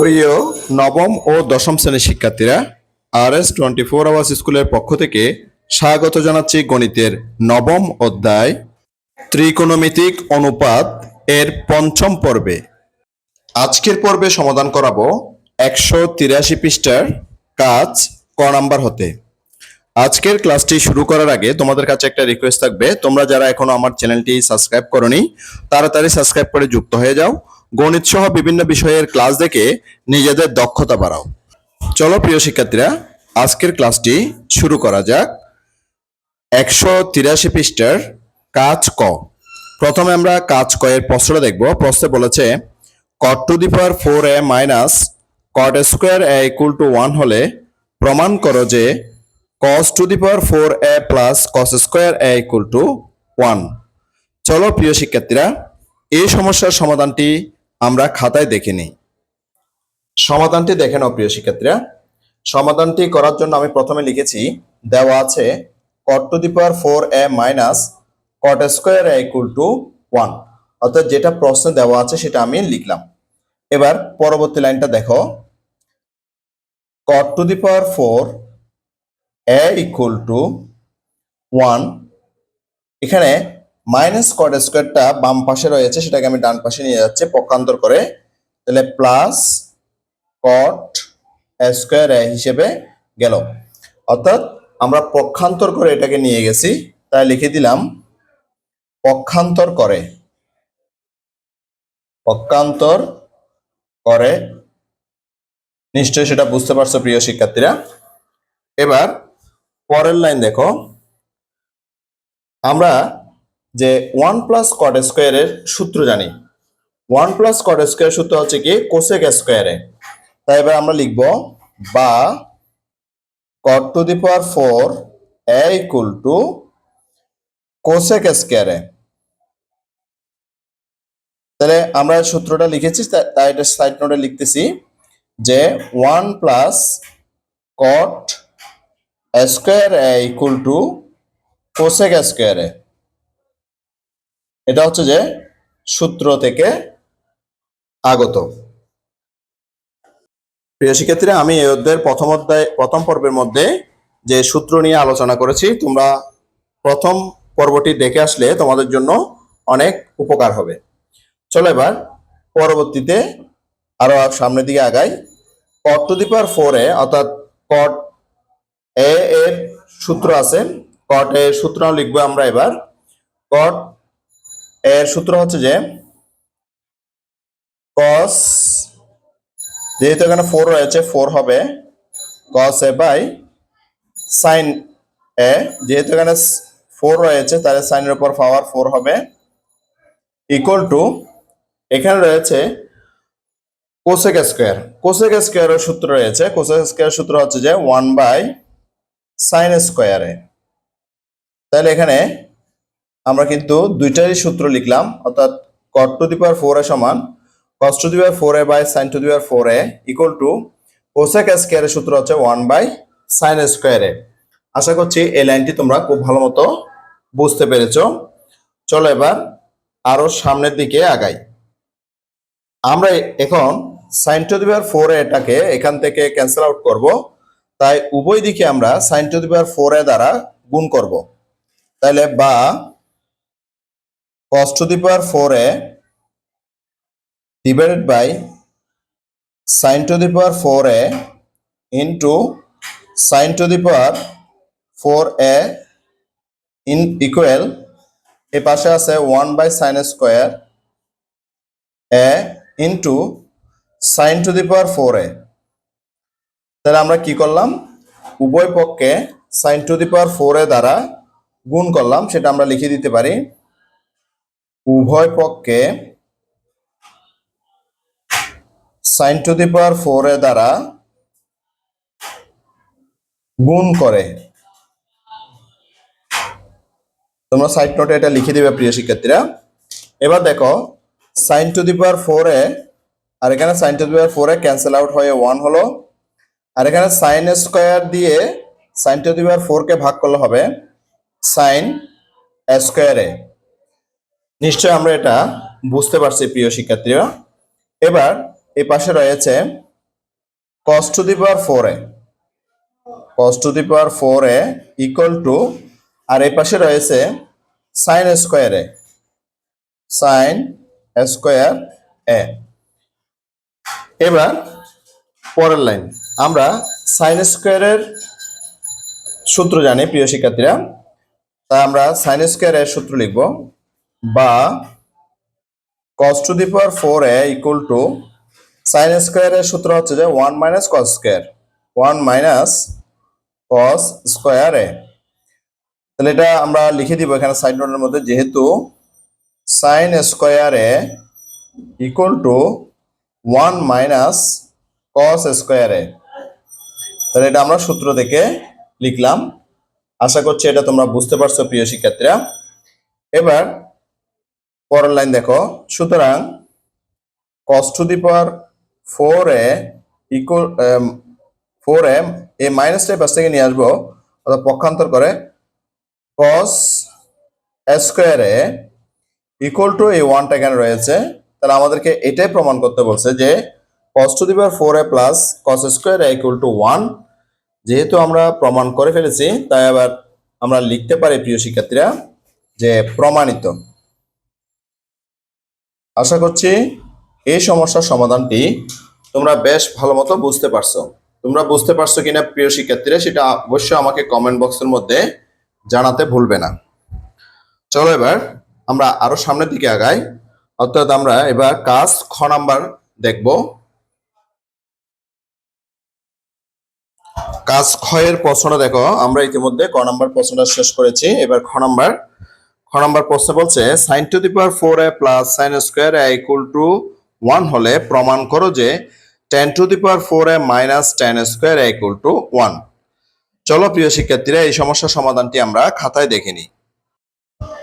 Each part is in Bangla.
প্রিয় নবম ও দশম শ্রেণির শিক্ষার্থীরা R S twenty four hours স্কুলের পক্ষ থেকে স্বাগত জানাচ্ছি গণিতের নবম অধ্যায়, ত্রিকোণমিতিক অনুপাত এর পঞ্চম পর্বে। আজকের পর্বে সমাধান করাবো একশো তিরাশি পৃষ্ঠার কাজ ক নাম্বার হতে। আজকের ক্লাসটি শুরু করার আগে তোমাদের কাছে একটা রিকোয়েস্ট থাকবে। তোমরা যারা এখনও আমার চ্যানেলটি সাবস্ক্রাইব করনি, তাড়াতাড়ি সাবস্ক্রাইব করে যুক্ত হয়ে যাও। গণিত সহ বিভিন্ন বিষয়ের ক্লাস দেখে নিজেদের দক্ষতা বাড়াও। চলো প্রিয় শিক্ষার্থীরা, আজকের ক্লাসটি শুরু করা যাক। একশো তিরাশি পৃষ্ঠার কাজ ক। প্রথমে আমরা কাজ ক এর প্রশ্নটা দেখব। প্রশ্নে বলেছে cot to the power four A minus cot square A equal to one হলে প্রমাণ করো যে cos to the power four A plus cos square A equal to one চলো প্রিয় শিক্ষার্থীরা, এই সমস্যার সমাধানটি আমরা খাতায় দেখে নিই। সমাধানটি দেখে নাও প্রিয় শিক্ষার্থীরা। সমাধানটি করার জন্য আমি প্রথমে লিখেছি, দেওয়া আছে cot to the power four A minus cot square A equal to one অর্থাৎ যেটা প্রশ্নে দেওয়া আছে সেটা আমি লিখলাম। এবার পরবর্তী লাইনটা দেখো। Cot to the power four A equal to one এখানে মাইনাস কট স্কোয়ারটা বাম পাশে রয়েছে, সেটাকে আমি ডান পাশে নিয়ে যাচ্ছি, পক্ষান্তর করে। তাহলে প্লাস কট স্কোয়ার হিসেবে গেল। অর্থাৎ আমরা পক্ষান্তর করে এটাকে নিয়ে গেছি, তাই লিখে দিলাম পক্ষান্তর করে। পক্ষান্তর করে। নিশ্চয়ই সেটা বুঝতে পারছ, প্রিয় শিক্ষার্থীরা। এবার পরের লাইন দেখো। আমরা যে ওয়ান প্লাস কট স্কোয়ারের সূত্র জানি। ওয়ান প্লাস কট স্কোয়ার সূত্র হচ্ছে কি? কোসেক স্কোয়ারে তাই এবার আমরা লিখব, বা cot to the power four A equal to cosec স্কোয়ারে তাহলে আমরা সূত্রটা লিখেছি তাই এটা সাইড নোটে লিখতেছি যে one plus cot square A equal to cosec স্কোয়ারে এটা হচ্ছে যে সূত্র থেকে আগত। প্রিয় শিক্ষার্থীরা, আমি এই অধ্যায়ের প্রথম অধ্যায়, প্রথম পর্বের মধ্যে যে সূত্র নিয়ে আলোচনা করেছি, তোমরা প্রথম পর্বটি দেখে আসলে তোমাদের জন্য অনেক উপকার হবে। চলো এবার পরবর্তীতে আরও সামনের দিকে আগাই। কট টু দি পাওয়ার ফোর এ, অর্থাৎ কট এ এর সূত্র আছে। কট এ সূত্র লিখব আমরা এবার। কট এর সূত্র হচ্ছে যে কস যেহেতু এখানে ফোর রয়েছে ফোর হবে কস এ বাই সাইন এ যেহেতু এখানে ফোর রয়েছে, তাহলে সাইনের উপর পাওয়ার ফোর হবে ইকুয়াল টু এখানে রয়েছে কোসেক স্কোয়ার কোসেক স্কোয়ারের সূত্র রয়েছে কোসেক স্কোয়ার সূত্র হচ্ছে যে ওয়ান বাই সাইন স্কোয়ারে তাহলে এখানে আমরা কিন্তু দুইটারই সূত্র লিখলাম, অর্থাৎ কট to the power four A সমান cos to the power four A by sine to the power four A equal to cosec স্কোয়ারের সূত্র হচ্ছে ওয়ান বাই সাইন স্কোয়ারে আশা করছি এই লাইনটি তোমরা খুব ভালো মতো বুঝতে পেরেছ। চলো এবার আরও সামনের দিকে আগাই। আমরা এখন sine to the power four এটাকে এখান থেকে ক্যান্সেল আউট করব, তাই উভয় দিকে আমরা sine to the power four A দ্বারা গুণ করব। তাহলে বা cos four A divided by sine to the power four A into sine to the power four A in equal এ পাশে আছে one by sine square A into sine to the power four A. তাহলে আমরা কি করলাম? উভয় পক্ষে sine to the power four A দ্বারা গুণ করলাম, সেটা আমরা লিখে দিতে পারি। উভয় পক্ষে sine to the power four A দ্বারা গুণ করে। তোমরা সাইড নোটে এটা লিখে দিবে, প্রিয় শিক্ষার্থীরা। এবার দেখো sine to the power four A, আর এখানে sine to the power four A cancel out হয়ে ওয়ান হলো। আর এখানে সাইন স্কোয়ার দিয়ে sine to the power four কে ভাগ করলে হবে সাইন স্কোয়ারে নিশ্চয় আমরা এটা বুঝতে পারছি, প্রিয় শিক্ষার্থীরা। এবার এই পাশে রয়েছে cos to the power four A. cos to the power four A equal to আর এই পাশে রয়েছে sine square A. Sine square A. এবার পরের লাইন আমরা সাইন স্কোয়ারের সূত্র জানি, প্রিয় শিক্ষার্থীরা। তাই আমরা সাইন স্কোয়ারের সূত্র লিখব। বা cos to the power four A equal to sine স্কোয়ারের সূত্র হচ্ছে যে one minus cos square one minus cos square A তাহলে এটা আমরা লিখে দিব এখানে সাইড নোটের মধ্যে, যেহেতু sine square A equal to one minus cos square A তাহলে এটা আমরা সূত্র থেকে লিখলাম। আশা করছি এটা তোমরা বুঝতে পারছ প্রিয় শিক্ষার্থীরা। এবার পরের লাইন দেখো। সুতরাং cos to the power four A equal four A এই মাইনাসটা পাশ থেকে নিয়ে আসব, অর্থাৎ পক্ষান্তর করে cos square A equal to এই ওয়ানটা এখানে রয়েছে। তাহলে আমাদেরকে এটাই প্রমাণ করতে বলছে যে cos to the power four A plus cos square A equal to one যেহেতু আমরা প্রমাণ করে ফেলেছি, তাই আবার আমরা লিখতে পারি প্রিয় শিক্ষার্থীরা যে প্রমাণিত। আশা করছি এই সমস্যার সমাধানটি তোমরা বেশ ভালো মতো বুঝতে পারছ। তোমরা বুঝতে পারছ কিনা প্রিয় শিক্ষার্থীরা, সেটা অবশ্যই আমাকে কমেন্ট বক্সের মধ্যে জানাতে ভুলবে না। চলো এবার আমরা আরও সামনের দিকে আগাই। অর্থাৎ আমরা এবার কাজ খ নাম্বার দেখব। কাজ ক্ষয়ের প্রশ্নটা দেখো, আমরা ইতিমধ্যে ক নাম্বার প্রশ্নটা শেষ করেছি। এবার খ নাম্বার খ নাম্বার প্রশ্ন বলছে sine to the power four A plus sine square A equal to one হলে প্রমাণ করো যে tan to the power four A minus tan square A equal to one চলো প্রিয় শিক্ষার্থীরা, এই সমস্যার সমাধানটি আমরা খাতায় দেখে নিই।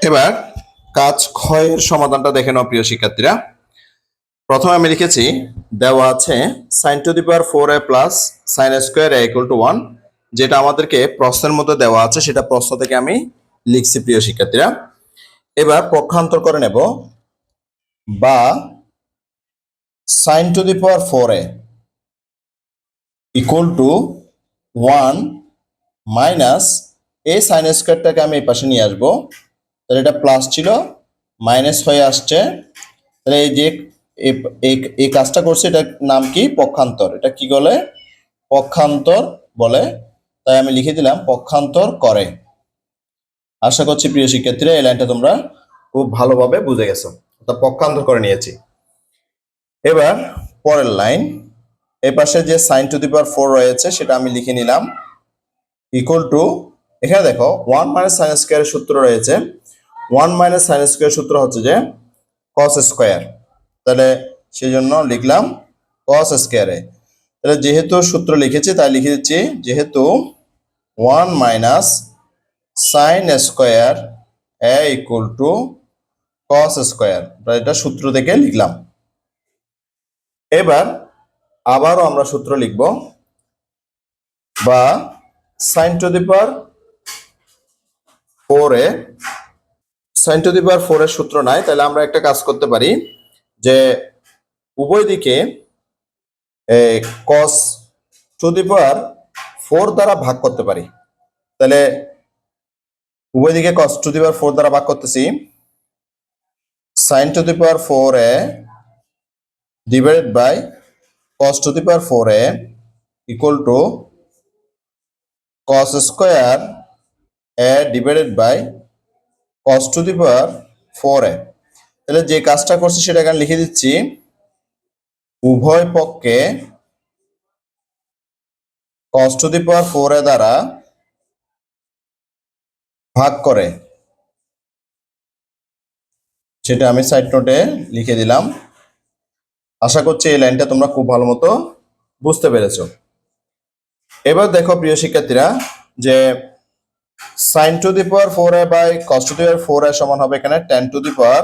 এবার কাজ ক্ষয়ের সমাধানটা দেখে নাও প্রিয় শিক্ষার্থীরা। প্রথমে আমি লিখেছি, দেওয়া আছে sine to the power four A plus sine square A equal to one যেটা আমাদেরকে প্রশ্নের মধ্যে দেওয়া আছে, সেটা প্রশ্ন থেকে আমি লিখছি প্রিয় শিক্ষার্থীরা। এবার পক্ষান্তর করে নেব বা sine to the power four A equal to one minus এই সাইন স্কোয়ারটাকে আমি এই পাশে নিয়ে আসব। তাহলে এটা প্লাস ছিল মাইনাস হয়ে আসছে। তাহলে এই যে এই- কাজটা করছে, এটার নাম কি? পক্ষান্তর। এটা কি বলে? পক্ষান্তর বলে। তাই আমি লিখে দিলাম, পক্ষান্তর করে। আশা করছি প্রিয় শিক্ষার্থীরা, এই লাইনটা তোমরা খুব ভালোভাবে বুঝে গেছো। অর্থাৎ পক্ষান্তর করে নিয়েছি। এবার পরের লাইন, এ পাশে যে sine to the power four রয়েছে, সেটা আমি লিখে নিলাম। ইকুয়াল টু এখানে দেখো ওয়ান মাইনাস সাইন স্কোয়ারের সূত্র রয়েছে। ওয়ান মাইনাস সাইন স্কোয়ার সূত্র হচ্ছে যে কস স্কোয়ার তাহলে সেই জন্য লিখলাম কস স্কোয়ারে তাহলে যেহেতু সূত্র লিখেছি, তাই লিখে দিচ্ছি, যেহেতু one minus sine square A equal to cos square এটা সূত্র থেকে লিখলাম। এবার আবারও আমরা সূত্র লিখব। বা sine to the power four sine to the power four এর সূত্র নাই, তাহলে আমরা একটা কাজ করতে পারি যে উভয় দিকে কস টু দি পাওয়ার ফোর দ্বারা ভাগ করতে পারি। তাহলে উভয় দিকে কস টু দি পাওয়ার ফোর দ্বারা ভাগ করতেছি। Sine to the power four A divided by cos to the power four A to cos square A divided by cos to the power four A. তাহলে যে কাজটা করছি সেটা এখানে লিখে দিচ্ছি। উভয় পক্ষে two the power four A দ্বারা ভাগ করে। সেটা আমি সাইড নোটে লিখে দিলাম। আশা করছি এই লাইনটা তোমরা খুব ভালো মতো বুঝতে পেরেছ। এবার দেখো প্রিয় শিক্ষার্থীরা, যে sine to the power four A by cos to the power four A সমান হবে এখানে tan to the power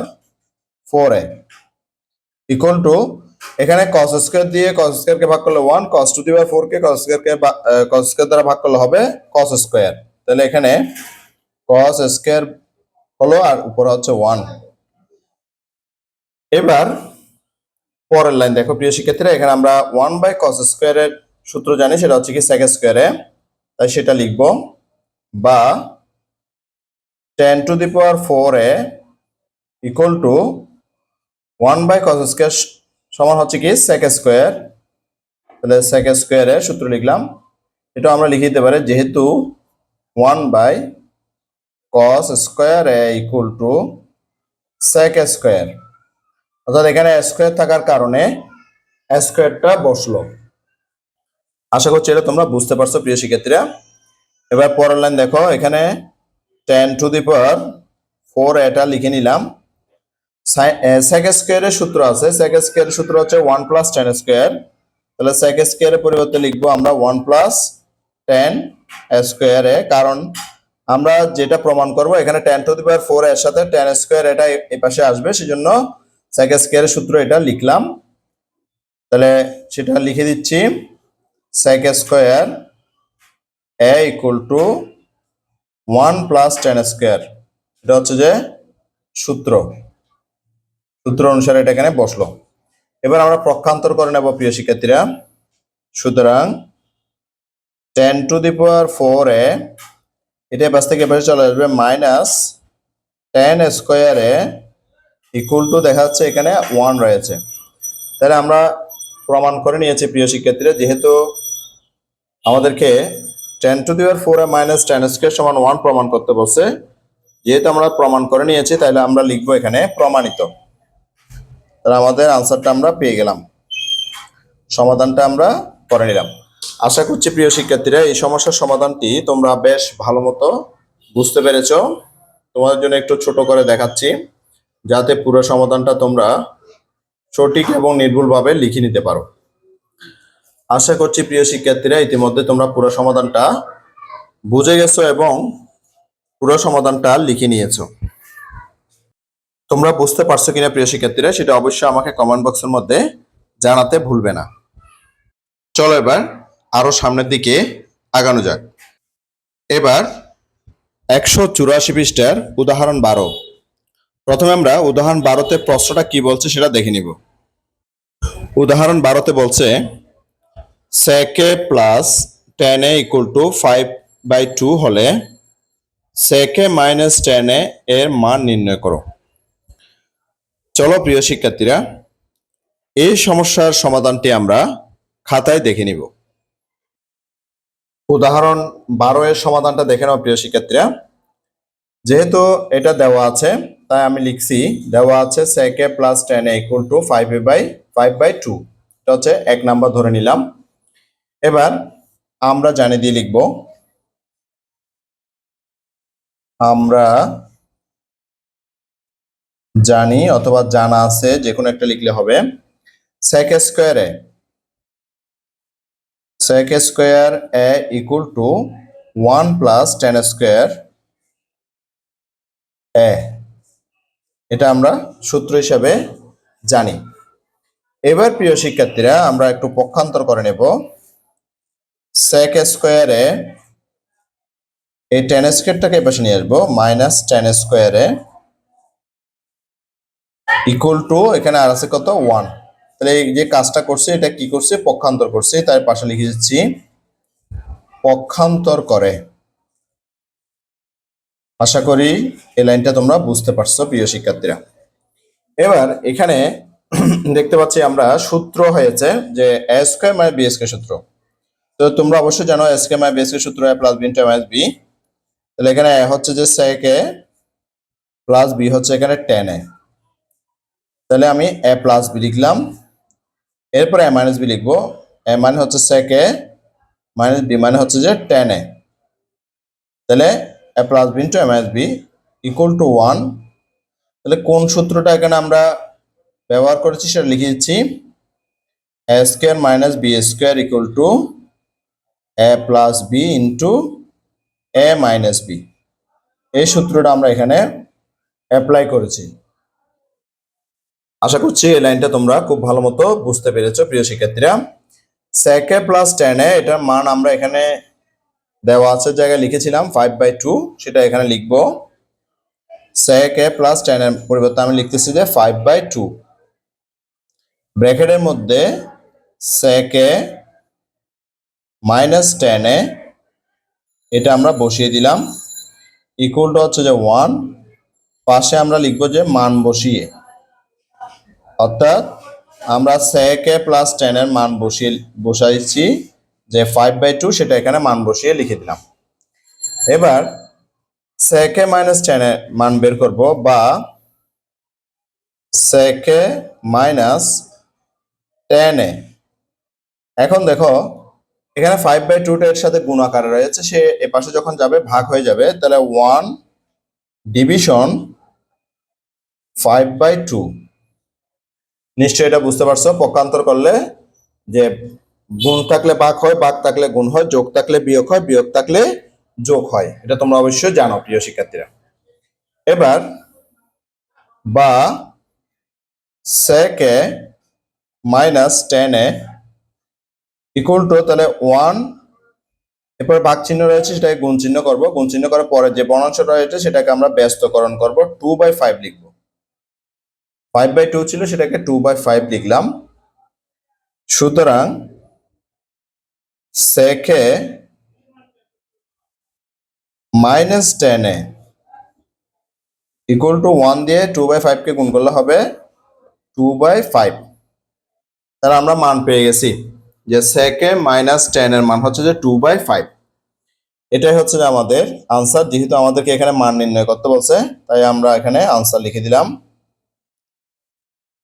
four A equal to এখানে কস স্কোয়ার দিয়ে কস স্কোয়ার কে ভাগ করলে one cos to the power four K cos square কে কস স্কোয়ার দ্বারা ভাগ করলে হবে কস স্কোয়ার তাহলে এখানে কস স্কোয়ার হলো আর উপরে হচ্ছে ওয়ান এবার পরের লাইন দেখো, প্রিয় শিক্ষার্থীরা, এখানে আমরা ওয়ান বাই কস স্কোয়ারের সূত্র জানি, সেটা হচ্ছে কি সেক স্কোয়ারে তাই সেটা লিখব। বা tan to the power four A equal to one by cos square সমান হচ্ছে কি সেক স্কোয়ার তাহলে সেক স্কোয়ারে সূত্র লিখলাম। এটা আমরা লিখে দিতে পারি, যেহেতু one by cos square A equal to sec square অর্থাৎ এখানে স্কোয়ার থাকার কারণে স্কোয়ারটা বসল। আশা করছি এটা তোমরা বুঝতে পারছ, প্রিয় শিক্ষার্থীরা। এবার পরের লাইন দেখো, এখানে tan to the power four এটা লিখে নিলাম। সেক স্কোয়ারের সূত্র আছে। সেক স্কোয়ারের সূত্র হচ্ছে ওয়ান প্লাস টেন স্কোয়ার তাহলে সেক স্কোয়ারের পরিবর্তে লিখব আমরা ওয়ান প্লাস টেন স্কোয়ারে কারণ আমরা যেটা প্রমাণ করব, এখানে tan to the power four এর সাথে টেন স্কোয়ার এটা এই পাশে আসবে, সেজন্য সেক স্কোয়ারের সূত্র এটা লিখলাম। তাহলে সেটা লিখে দিচ্ছি, sec square A equal to one plus tan square এটা হচ্ছে যে সূত্র সূত্র অনুসারে এটা এখানে বসল। এবার আমরা পক্ষান্তর করে নেব, প্রিয় শিক্ষার্থীরা। সুতরাং tan to the power four A এটা পাশ থেকে এপাশে চলে আসবে মাইনাস টেন স্কোয়ারে ইকুয়াল টু দেখা যাচ্ছে এখানে ওয়ান রয়েছে। তাহলে আমরা প্রমাণ করে নিয়েছি প্রিয় শিক্ষার্থীরা, যেহেতু আমাদেরকে tan to the power four minus tan square সমান ওয়ান প্রমাণ করতে বলছে, যেহেতু আমরা প্রমাণ করে নিয়েছি, তাহলে আমরা লিখব এখানে প্রমাণিত। তাহলে আমাদের আনসারটা আমরা পেয়ে গেলাম। সমাধানটা আমরা করে নিলাম। আশা করছি প্রিয় শিক্ষার্থীরা, এই সমস্যার সমাধানটি তোমরা বেশ ভালো মতো বুঝতে পেরেছ। তোমাদের জন্য একটু ছোট করে দেখাচ্ছি, যাতে পুরো সমাধানটা তোমরা সঠিক এবং নির্ভুলভাবে লিখে নিতে পারো। আশা করছি প্রিয় শিক্ষার্থীরা, ইতিমধ্যে তোমরা পুরো সমাধানটা বুঝে গেছো এবং পুরো সমাধানটা লিখে নিয়েছো। তোমরা বুঝতে পারছ কিনা প্রিয় শিক্ষার্থীরা, সেটা অবশ্যই আমাকে কমেন্ট বক্সের মধ্যে জানাতে ভুলবে না। চলো এবার আরও সামনের দিকে আগানো যাক। এবার একশো চুরাশি পৃষ্ঠার উদাহরণ বারো। প্রথমে আমরা উদাহরণ বারোতে প্রশ্নটা কি বলছে সেটা দেখে নিব। উদাহরণ বারোতে বলছে sec A plus tan A equal to five by two হলে সেকে মাইনাস টেন এ এর মান নির্ণয় করো। চলো প্রিয় শিক্ষার্থীরা, এই সমস্যার সমাধানটি আমরা খাতায় দেখে নিব। উদাহরণ বারো এর সমাধানটা দেখে নাও প্রিয় শিক্ষার্থীরা। যেহেতু এটা দেওয়া আছে, তাই আমি লিখছি, দেওয়া আছে sec a plus tan equal to five A by five by two এটা হচ্ছে এক নাম্বার ধরে নিলাম। এবার আমরা জানি দিয়ে লিখব, আমরা জানি অথবা জানা আছে যে কোনো একটা লিখলে হবে। sec স্কোয়ারে sec square A equal to one plus tan square A এটা আমরা সূত্র হিসাবে জানি। এবার প্রিয় শিক্ষার্থীরা, আমরা একটু পক্ষান্তর করে নেব। সেক স্কোয়ারে এই টেন স্কোয়ারটাকে পাশে নিয়ে আসব। মাইনাস টেন স্কোয়ারে ইকুয়াল টু এখানে আর আছে কত? ওয়ান তাহলে যে কাজটা করছে, এটা কি করছে? পক্ষান্তর করছে। তার পাশে লিখে দিচ্ছি, পক্ষান্তর করে। আশা করি এই লাইনটা তোমরা বুঝতে পারছ, প্রিয় শিক্ষার্থীরা। এবার এখানে দেখতে পাচ্ছি আমরা সূত্র হয়েছে যে এ স্কোয়ার মানে বি স্কোয়ার সূত্র। তো তোমরা অবশ্যই জানো এ স্কোয়ার মানে বি স্কোয়ার সূত্র A plus B into minus B. তাহলে এখানে এ হচ্ছে যে সেক প্লাস বি হচ্ছে এখানে টেন এ। তাহলে আমি এ প্লাস বি লিখলাম। এরপরে এ মাইনাস বি লিখব। এ মানে হচ্ছে সেক এ মাইনাস বি মানে হচ্ছে যে টেন এ। তাহলে A plus B into A minus B equal to one তাহলে কোন সূত্রটা এখানে আমরা ব্যবহার করেছি সেটা লিখে দিচ্ছি। A square minus B square equal to A plus B into A minus B এই সূত্রটা আমরা এখানে অ্যাপ্লাই করেছি। আশা করছি এই লাইনটা তোমরা খুব ভালো মতো বুঝতে পেরেছ, প্রিয় শিক্ষার্থীরা। সেকে প্লাস টেনে এটার মান আমরা এখানে দেওয়া আছে জায়গায় লিখেছিলাম ফাইভ বাই টু সেটা এখানে লিখব। সেক এ প্লাস টেন এর পরিবর্তে আমি লিখতেছি যে ফাইভ বাই টু ব্র্যাকেটের মধ্যে সেক এ মাইনাস টেনে এটা আমরা বসিয়ে দিলাম। ইকুয়ালটা হচ্ছে যে ওয়ান পাশে আমরা লিখব যে মান বসিয়ে। অর্থাৎ আমরা সেকে প্লাস টেনের মান বসিয়ে, বসাইছি, যে ফাইভ বাই টু সেটা এখানে মান বসিয়ে লিখে দিলাম। এবার সেকে মাইনাস টেনের মান বের করব বা সেকে মাইনাস টেনে এখন দেখো, এখানে ফাইভ বাই টুটা এর সাথে গুণ আকারে রয়েছে, সে এ পাশে যখন যাবে, ভাগ হয়ে যাবে, তাহলে one division five by two নিশ্চয়ই এটা বুঝতে পারছ। পক্ষান্তর করলে যে গুণ থাকলে ভাগ হয় ভাগ থাকলে গুণ হয়, যোগ থাকলে বিয়োগ হয়, বিয়োগ থাকলে যোগ হয়। এটা তোমরা অবশ্যই জানো, প্রিয় শিক্ষার্থীরা। এবার বা sec A minus tan A equal to তাহলে ওয়ান এরপর ভাগ চিহ্ন রয়েছে, সেটাকে গুণ চিহ্ন করব। গুণ চিহ্ন করার পরে যে বর্ণাংশ রয়েছে, সেটাকে আমরা ব্যস্তকরণ করব। টু বাই ফাইভ লিখব। ফাইভ বাই টু ছিল, সেটাকে টু বাই ফাইভ লিখলাম। সুতরাং sec A minus tan A equal to one দিয়ে টু বাই ফাইভকে গুণ করলে হবে টু বাই ফাইভ তাহলে আমরা মান পেয়ে গেছি যে সেকে মাইনাস টেন এর মান হচ্ছে যে টু বাই ফাইভ এটাই হচ্ছে যে আমাদের আনসার যেহেতু আমাদেরকে এখানে মান নির্ণয় করতে বলছে, তাই আমরা এখানে আনসার লিখে দিলাম।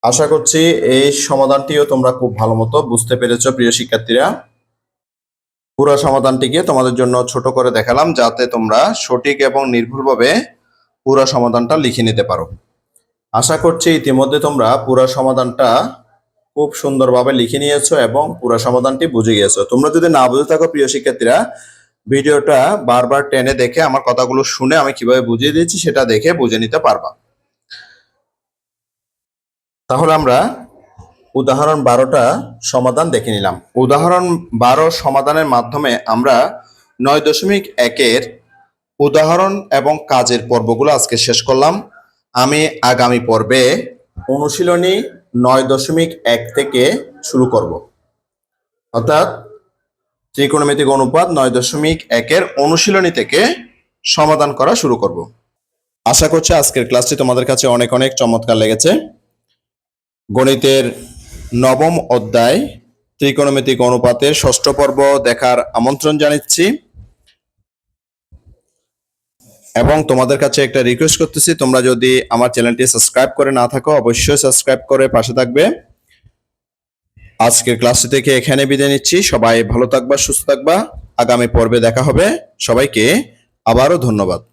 আশা করছি এই সমাধানটিও তোমরা খুব ভালো মতো বুঝতে পেরেছ, প্রিয় শিক্ষার্থীরা। পুরো সমাধানটিকে তোমাদের জন্য ছোট করে দেখালাম, যাতে তোমরা সঠিক এবং নির্ভুলভাবে পুরো সমাধানটা লিখে নিতে পারো। আশা করছি ইতিমধ্যে তোমরা পুরো সমাধানটা খুব সুন্দরভাবে লিখে নিয়েছো এবং পুরো সমাধানটি বুঝে গিয়েছো। তোমরা যদি না বুঝে থাকো, প্রিয় শিক্ষার্থীরা, ভিডিওটা বারবার টেনে দেখে আমার কথাগুলো শুনে আমি কীভাবে বুঝিয়ে দিয়েছি, সেটা দেখে বুঝে নিতে পারবা। তাহলে আমরা উদাহরণ বারোটা সমাধান দেখে নিলাম। উদাহরণ বারো সমাধানের মাধ্যমে আমরা নয় দশমিক একের উদাহরণ এবং কাজের পর্বগুলো আজকে শেষ করলাম। আমি আগামী পর্বে অনুশীলনী নয় দশমিক এক থেকে শুরু করব। অর্থাৎ ত্রিকোণমিতিক অনুপাত নয় দশমিক একের অনুশীলনী থেকে সমাধান করা শুরু করব। আশা করছি আজকের ক্লাসটি তোমাদের কাছে অনেক অনেক চমৎকার লেগেছে। গণিতের নবম অধ্যায়, ত্রিকোণমিতিক অনুপাতের ষষ্ঠ পর্ব দেখার আমন্ত্রণ জানাচ্ছি। এবং তোমাদের কাছে একটা রিকোয়েস্ট করতেছি, তোমরা যদি আমার চ্যানেলটি সাবস্ক্রাইব করে না থাকো, অবশ্যই সাবস্ক্রাইব করে পাশে থাকবে। আজকের ক্লাসটি থেকে এখানে বিদায় নিচ্ছি। সবাই ভালো থাকবা, সুস্থ থাকবা। আগামী পর্বে দেখা হবে। সবাইকে আবারও ধন্যবাদ।